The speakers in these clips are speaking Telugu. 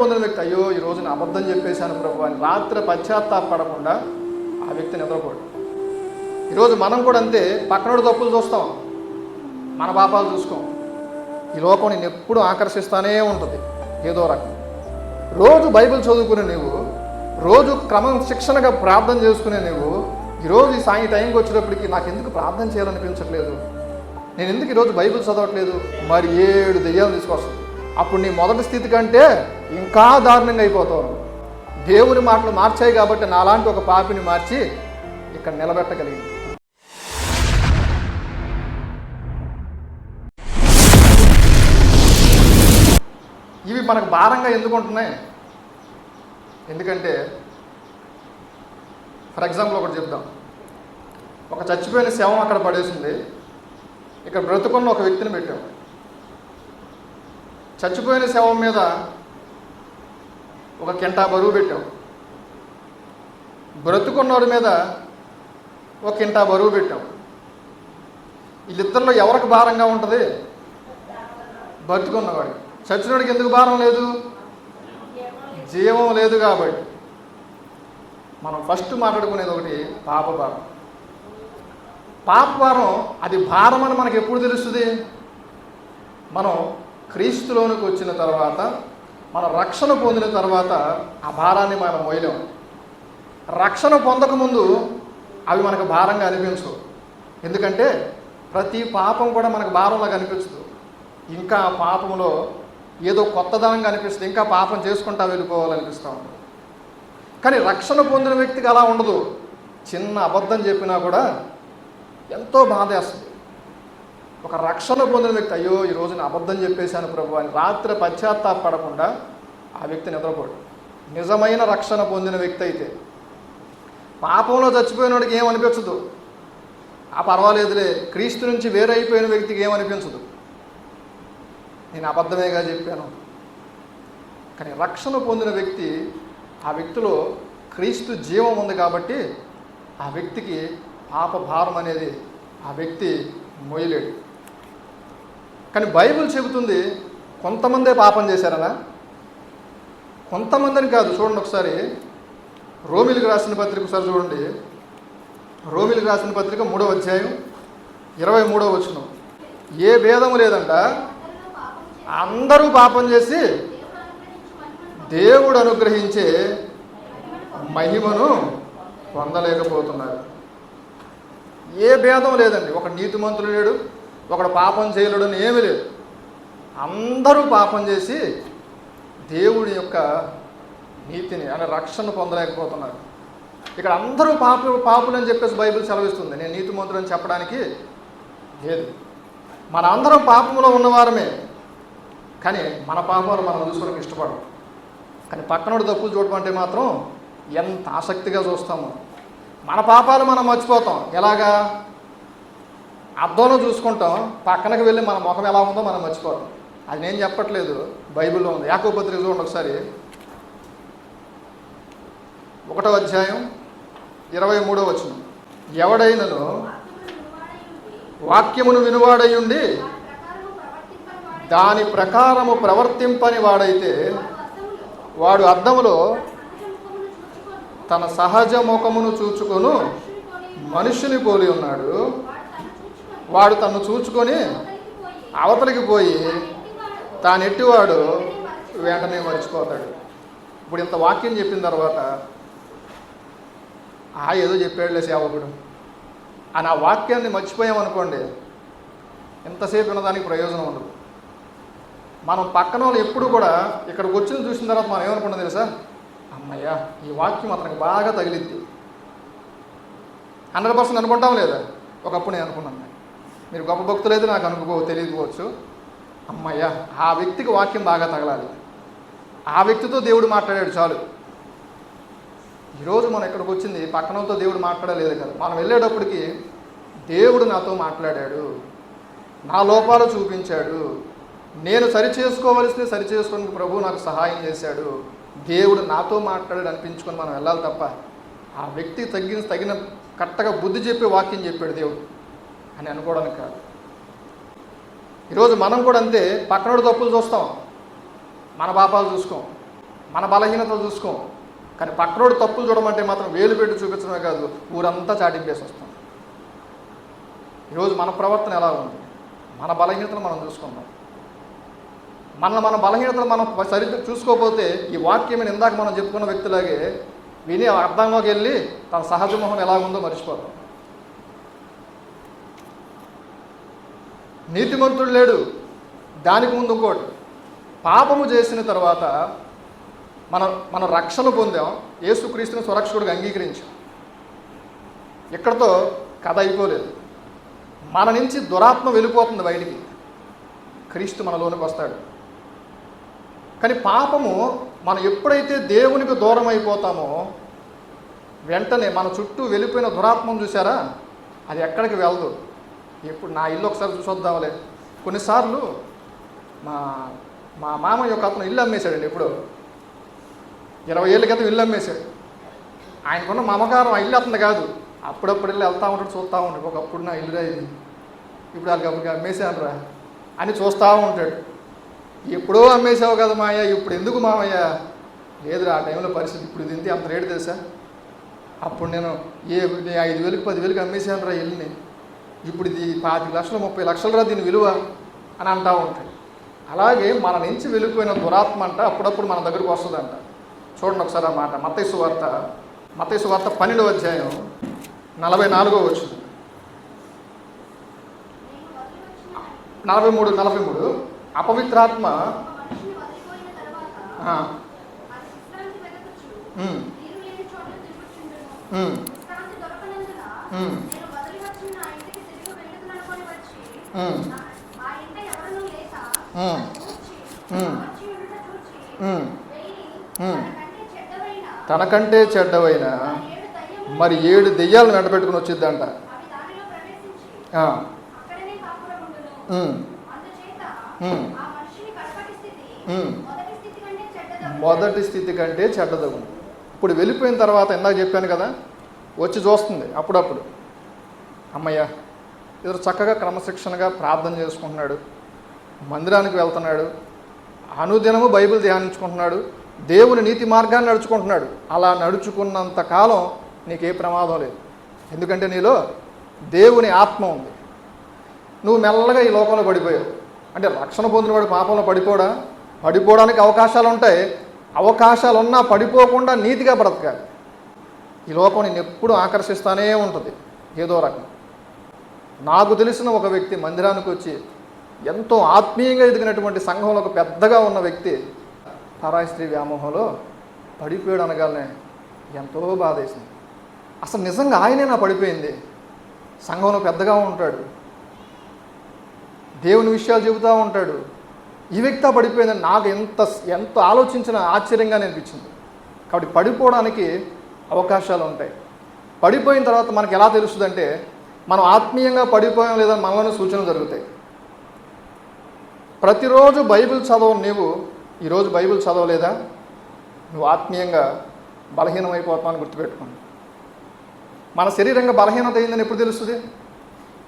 పొందిన వ్యక్తి అయ్యో ఈ రోజు నేను అబద్ధం చెప్పేశాను ప్రభు అని రాత్రి పశ్చాత్తాపడకుండా ఆ వ్యక్తి నిద్రపోడు. ఈరోజు మనం కూడా అంతే పక్కనోడు తప్పులు చూస్తాం మన పాపాలు చూసుకోం. ఈ లోకం నేను ఎప్పుడూ ఆకర్షిస్తానే ఉంటుంది ఏదో రకం. రోజు బైబిల్ చదువుకునే నువ్వు రోజు క్రమం శిక్షణగా ప్రార్థన చేసుకునే నువ్వు ఈరోజు ఈ సాయి టైంకి వచ్చేటప్పటికి నాకు ఎందుకు ప్రార్థన చేయాలనిపించట్లేదు? నేను ఎందుకు ఈరోజు బైబిల్ చదవట్లేదు? మరి ఏడు దెయ్యాలు తీసుకొస్తాను అప్పుడు నీ మొదటి స్థితి కంటే ఇంకా దారుణంగా అయిపోతావు. దేవుని మాటలు మార్చాయి కాబట్టి నాలాంటి ఒక పాపిని మార్చి ఇక్కడ నిలబెట్టగలిగింది ఇవి మనకు భారంగా ఎందుకు ఉంటున్నాయి? ఎందుకంటే ఫర్ ఎగ్జాంపుల్ ఒకటి చెప్దాం. ఒక చచ్చిపోయిన శవం అక్కడ పడేసింది. ఇక్కడ బ్రతుకున్న ఒక వ్యక్తిని పెట్టాం. చచ్చిపోయిన శవం మీద ఒక కింటా బరువు పెట్టాం. బ్రతుకున్నవాడి మీద ఒక కింటా బరువు పెట్టాం. వీళ్ళిద్దరిలో ఎవరికి భారంగా ఉంటుంది? బ్రతుకున్నవాడికి. చచ్చినోడికి ఎందుకు భారం లేదు? జీవం లేదు కాబట్టి. మనం ఫస్ట్ మాట్లాడుకునేది ఒకటి పాప భారం. పాప భారం అది భారం అని మనకు ఎప్పుడు తెలుస్తుంది? మనం క్రీస్తులోనికి వచ్చిన తర్వాత మన రక్షణ పొందిన తర్వాత ఆ భారాన్ని మనం మోయలేం. రక్షణ పొందకముందు అవి మనకు భారంగా అనిపించవు. ఎందుకంటే ప్రతి పాపం కూడా మనకు భారంలాగా అనిపించదు. ఇంకా ఆ పాపంలో ఏదో కొత్తదనంగా అనిపిస్తుంది. ఇంకా పాపం చేసుకుంటా వెళ్ళిపోవాలనిపిస్తూ ఉంటుంది కానీ రక్షణ పొందిన వ్యక్తికి అలా ఉండదు. చిన్న అబద్ధం చెప్పినా కూడా ఎంతో బాధేస్తుంది. ఒక రక్షణ పొందిన వ్యక్తి అయ్యో ఈ రోజు నేను అబద్ధం చెప్పేశాను ప్రభు అని రాత్రి పశ్చాత్తాపడకుండా ఆ వ్యక్తి నిద్రపోడు. నిజమైన రక్షణ పొందిన వ్యక్తి అయితే పాపంలో చచ్చిపోయిన వాడికి ఏమనిపించదు ఆ పర్వాలేదులే క్రీస్తు నుంచి వేరైపోయిన వ్యక్తికి ఏమనిపించదు నేను అబద్ధమేగా చెప్పాను. కానీ రక్షణ పొందిన వ్యక్తి ఆ వ్యక్తిలో క్రీస్తు జీవం ఉంది కాబట్టి ఆ వ్యక్తికి పాప భారం అనేది ఆ వ్యక్తి మొయ్యలేడు. కానీ బైబిల్ చెబుతుంది కొంతమందే పాపం చేశారనా? కొంతమందిని కాదు. చూడండి ఒకసారి. రోమిలకు రాసిన పత్రిక ఒకసారి చూడండి. రోమిలకు రాసిన పత్రిక మూడవ అధ్యాయం ఇరవై మూడవ వచనం. ఏ భేదము లేదంట. అందరూ పాపం చేసి దేవుడు అనుగ్రహించే మహిమను పొందలేకపోతున్నారు. ఏ భేదం లేదండి. ఒక నీతిమంతుడు లేడు. ఒకడు పాపం చేయలేడని ఏమీ లేదు. అందరూ పాపం చేసి దేవుడి యొక్క నీతిని అనే రక్షణ పొందలేకపోతున్నారు. ఇక్కడ అందరూ పాపు పాపులు అని చెప్పేసి బైబిల్ సెలవిస్తుంది. నేను నీతి అని చెప్పడానికి లేదు. మన అందరం పాపంలో ఉన్నవారమే. కానీ మన పాపాలు మనం చూసుకోవడానికి ఇష్టపడం కానీ పక్కనోడు తప్పులు చూడటం అంటే మాత్రం ఎంత ఆసక్తిగా చూస్తాము. మన పాపాలు మనం మర్చిపోతాం. ఎలాగా? అర్థంలో చూసుకుంటాం పక్కనకి వెళ్ళి మన ముఖం ఎలా ఉందో మనం మర్చిపోతాం. అది నేను చెప్పట్లేదు బైబిల్లో ఉంది. యాకోపత్రిక చూడండి ఒకసారి. ఒకటో అధ్యాయం ఇరవై మూడో వచనం. ఎవడైనను వాక్యమును వినువాడయుండి దాని ప్రకారము ప్రవర్తింపని వాడైతే వాడు అర్థములో తన సహజ ముఖమును చూచుకొను మనుషుని పోలి ఉన్నాడు. వాడు తను చూచుకొని అవతలికి పోయి తాను ఎట్టివాడు వెంటనే మర్చిపోతాడు. ఇప్పుడు ఇంత వాక్యం చెప్పిన తర్వాత ఆ ఏదో చెప్పాడులే సేవకుడు. అని ఆ వాక్యాన్ని మర్చిపోయామనుకోండి ఎంతసేపు వినదానికి ప్రయోజనం ఉండదు. మనం పక్కన వాళ్ళు ఎప్పుడు కూడా ఇక్కడికి వచ్చిన చూసిన తర్వాత మనం ఏమనుకుంటాం తెలుసా? అమ్మయ్యా ఈ వాక్యం అతనికి బాగా తగిలిద్ది. హండ్రెడ్ పర్సెంట్ అనుకుంటాం లేదా? ఒకప్పుడు నేను అనుకున్నాను. మీరు గొప్ప భక్తులైతే నాకు అనుకో తెలియకపోవచ్చు. అమ్మయ్యా ఆ వ్యక్తికి వాక్యం బాగా తగలాలి. ఆ వ్యక్తితో దేవుడు మాట్లాడాడు చాలు. ఈరోజు మనం ఇక్కడికి వచ్చింది పక్కనతో దేవుడు మాట్లాడలేదు కదా. మనం వెళ్ళేటప్పటికి దేవుడు నాతో మాట్లాడాడు. నా లోపాలు చూపించాడు. నేను సరి చేసుకోవలసింది సరి చేసుకోవడానికి ప్రభు నాకు సహాయం చేశాడు. దేవుడు నాతో మాట్లాడాడు అనిపించుకొని మనం వెళ్ళాలి తప్ప ఆ వ్యక్తికి తగ్గిన తగిన కట్టగా బుద్ధి చెప్పి వాక్యం చెప్పాడు దేవుడు. అని అనుకోవడానికి కాదు. ఈరోజు మనం కూడా అంతే పక్కనోడు తప్పులు చూస్తాం మన పాపాలు చూసుకోం మన బలహీనతలు చూసుకోం కానీ పక్కనోడు తప్పులు చూడమంటే మాత్రం వేలు పెట్టి చూపించడమే కాదు ఊరంతా చాటింపేసి వస్తాం. ఈరోజు మన ప్రవర్తన ఎలా ఉంది? మన బలహీనతలు మనం చూసుకుందాం. మన మన బలహీనతలు మనం సరిగ్గా చూసుకోకపోతే ఈ వాక్యం ఇందాక మనం చెప్పుకున్న వ్యక్తిలాగే విని అర్థంలోకి వెళ్ళి తన సహజ మొహం ఎలా ఉందో మర్చిపోతాం. నీతిమంతుడు లేడు. దానికి ముందు ఇంకోటి. పాపము చేసిన తర్వాత మన మన రక్షణ పొందాం. యేసుక్రీస్తుని సురక్షకుడిగా అంగీకరించాం. ఇక్కడతో కథ అయిపోలేదు. మన నుంచి దురాత్మ వెళ్ళిపోతుంది బయటికి. క్రీస్తు మనలోనికి వస్తాడు. కానీ పాపము మనం ఎప్పుడైతే దేవునికి దూరం అయిపోతామో వెంటనే మన చుట్టూ వెళ్ళిపోయిన దురాత్మను చూసారా అది ఎక్కడికి వెళ్ళదు. ఎప్పుడు నా ఇల్లు ఒకసారి చూసొద్దాంలే. కొన్నిసార్లు మా మా మామ యొక్క అతను ఇల్లు అమ్మేశాడండి ఎప్పుడు. ఇరవై ఏళ్ళ క్రితం ఇల్లు అమ్మేశాడు. ఆయనకున్న మమకారం ఆ ఇల్లు అతను కాదు. అప్పుడప్పుడు వెళ్ళి వెళ్తూ ఉంటాడు చూస్తూ ఉంటాడు. ఒకప్పుడు నా ఇల్లుగా ఇది. ఇప్పుడు వాళ్ళకి అప్పటికి అమ్మేశాను రా అని చూస్తూ ఉంటాడు. ఎప్పుడో అమ్మేసావు కదా మాయ ఇప్పుడు ఎందుకు మామయ్య లేదురా ఆ టైంలో పరిస్థితి ఇప్పుడు తింటే అంత రేటు తెలుసా? అప్పుడు నేను ఏ ఐదు వేలకు పదివేలకు అమ్మేశాను రా ఇల్లుని. ఇప్పుడు ఇది పాతిక లక్షలు ముప్పై లక్షలు రా దీని విలువ అని అంటూ ఉంటాడు. అలాగే మన నుంచి వెళ్ళిపోయిన దురాత్మ అంట అప్పుడప్పుడు మన దగ్గరకు వస్తుందంట. చూడండి ఒకసారి ఆ మాట. మతైసు వార్త మతైసు వార్త పన్నెండవ అధ్యాయం నలభై నాలుగో వచ్చింది నలభై మూడు నలభై మూడు. అపవిత్రాత్మ వదిలిపోయిన తనకంటే చెడ్డవైన మరి ఏడు దెయ్యాలను వెంటబెట్టుకుని వచ్చిద్దంట. మొదటి స్థితి కంటే చెడ్డదగును. చెడ్డదగు. ఇప్పుడు వెళ్ళిపోయిన తర్వాత ఇందాక చెప్పాను కదా వచ్చి చూస్తుంది అప్పుడప్పుడు. అమ్మయ్య. ఇతడు చక్కగా క్రమశిక్షణగా ప్రార్థన చేసుకుంటున్నాడు మందిరానికి వెళ్తున్నాడు అనుదినము బైబిల్ ధ్యానించుకుంటున్నాడు దేవుని నీతి మార్గాన్ని నడుచుకుంటున్నాడు. అలా నడుచుకున్నంత కాలం నీకే ప్రమాదం లేదు. ఎందుకంటే నీలో దేవుని ఆత్మ ఉంది. నువ్వు మెల్లగా ఈ లోకంలో పడిపోయావు. అంటే రక్షణ పొందినవాడు పాపంలో పడిపోడా? పడిపోవడానికి అవకాశాలు ఉంటాయి. అవకాశాలు ఉన్నా పడిపోకుండా నీతిగా బ్రతకాలి. ఈ లోకం నేను ఎప్పుడూ ఆకర్షిస్తానే ఉంటుంది. ఏదో రకం. నాకు తెలిసిన ఒక వ్యక్తి మందిరానికి వచ్చి ఎంతో ఆత్మీయంగా ఎదిగినటువంటి సంఘంలో ఒక పెద్దగా ఉన్న వ్యక్తి పరాయి స్త్రీ వ్యామోహంలో పడిపోయాడు అనగానే ఎంతో బాధేసింది అసలు నిజంగా ఆయనే నా పడిపోయింది. సంఘంలో పెద్దగా ఉంటాడు. దేవుని విషయాలు చెబుతూ ఉంటాడు. ఈ వ్యక్తి పడిపోయిందని నాకు ఎంత ఎంత ఆలోచించిన ఆశ్చర్యంగా అనిపించింది. కాబట్టి పడిపోవడానికి అవకాశాలు ఉంటాయి. పడిపోయిన తర్వాత మనకు ఎలా తెలుస్తుందంటే మనం ఆత్మీయంగా పడిపోయాం లేదా మనలోనే సూచనలు జరుగుతాయి. ప్రతిరోజు బైబిల్ చదవవు నీవు. ఈరోజు బైబిల్ చదవలేదా? నువ్వు ఆత్మీయంగా బలహీనమైపోతామని గుర్తుపెట్టుకోండి. మన శరీరంగా బలహీనత అయిందని ఎప్పుడు తెలుస్తుంది?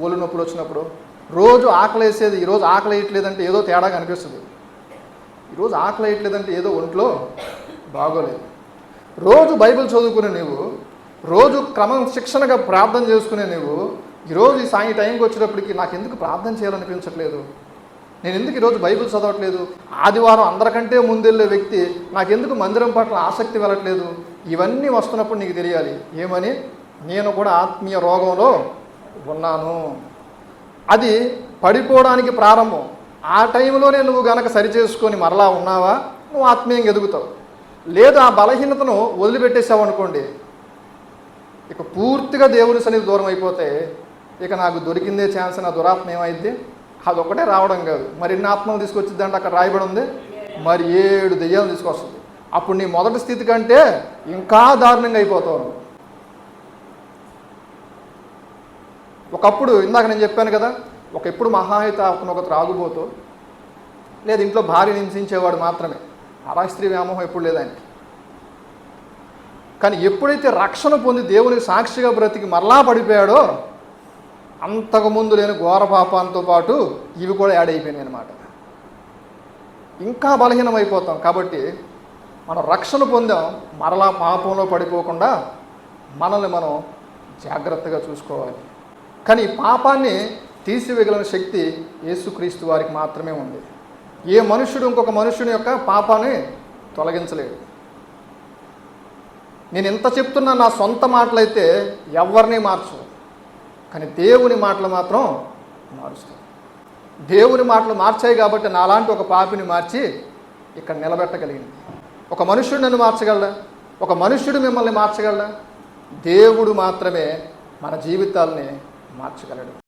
ఒళ్ళు నొప్పులు వచ్చినప్పుడు. రోజు ఆకలి వేసేది ఈరోజు ఆకలి వేయట్లేదంటే ఏదో తేడాగా అనిపిస్తుంది. ఈరోజు ఆకలి వేయట్లేదంటే ఏదో ఒంట్లో బాగోలేదు. రోజు బైబిల్ చదువుకునే నీవు రోజు క్రమం శిక్షణగా ప్రార్థన చేసుకునే నువ్వు ఈరోజు ఈ సాయి టైంకి వచ్చేటప్పటికి నాకు ఎందుకు ప్రార్థన చేయాలనిపించట్లేదు? నేను ఎందుకు ఈరోజు బైబిల్ చదవట్లేదు? ఆదివారం అందరికంటే ముందెళ్ళే వ్యక్తి నాకెందుకు మందిరం పట్ల ఆసక్తి వెళ్ళట్లేదు? ఇవన్నీ వస్తున్నప్పుడు నీకు తెలియాలి. ఏమని? నేను కూడా ఆత్మీయ రోగంలో ఉన్నాను. అది పడిపోవడానికి ప్రారంభం. ఆ టైంలోనే నువ్వు గనక సరిచేసుకొని మరలా ఉన్నావా? నువ్వు ఆత్మీయంగా ఎదుగుతావు. లేదు ఆ బలహీనతను వదిలిపెట్టేసావు అనుకోండి ఇక పూర్తిగా దేవుని సన్నిధి దూరం అయిపోతే ఇక నాకు దొరికిందే ఛాన్స్ నా దురాత్మ ఏమైంది అది ఒకటే రావడం కాదు. మరి ఎన్ని ఆత్మలు తీసుకొచ్చిద్దంటే అక్కడ రాయబడి ఉంది? మరి ఏడు దెయ్యాలు తీసుకొస్తుంది. అప్పుడు నీ మొదటి స్థితి కంటే ఇంకా దారుణంగా అయిపోతావు ఒకప్పుడు ఇందాక నేను చెప్పాను కదా ఒక ఎప్పుడు మహాహిత అతను ఒక త్రాగుబోతూ లేదు ఇంట్లో భార్య హింసించేవాడు మాత్రమే. అరా స్త్రీ వ్యామోహం ఎప్పుడు లేదు ఆయనకి. కానీ ఎప్పుడైతే రక్షణ పొంది దేవునికి సాక్షిగా బ్రతికి మరలా పడిపోయాడో అంతకుముందు లేని ఘోర పాపాలతో పాటు ఇవి కూడా యాడ్ అయిపోయినాయి అనమాట ఇంకా బలహీనం అయిపోతాం కాబట్టి మనం రక్షణ పొందాం మరలా పాపంలో పడిపోకుండా మనల్ని మనం జాగ్రత్తగా చూసుకోవాలి. కానీ పాపాన్ని తీసివేయగలిగిన శక్తి యేసుక్రీస్తు వారికి మాత్రమే ఉంది. ఏ మనుష్యుడు ఇంకొక మనుషుని యొక్క పాపాన్ని తొలగించలేడు. నేను ఎంత చెప్తున్నా నా సొంత మాటలైతే ఎవరిని మార్చు కానీ దేవుని మాటలు మాత్రం మారుస్తాయి. దేవుని మాటలు మార్చాయి కాబట్టి నాలాంటి ఒక పాపిని మార్చి ఇక్కడ నిలబెట్టగలిగింది. ఒక మనుష్యుడు నన్ను మార్చగలడా? ఒక మనుష్యుడు మిమ్మల్ని మార్చగలడా? దేవుడు మాత్రమే మన జీవితాల్ని మార్చగలడు.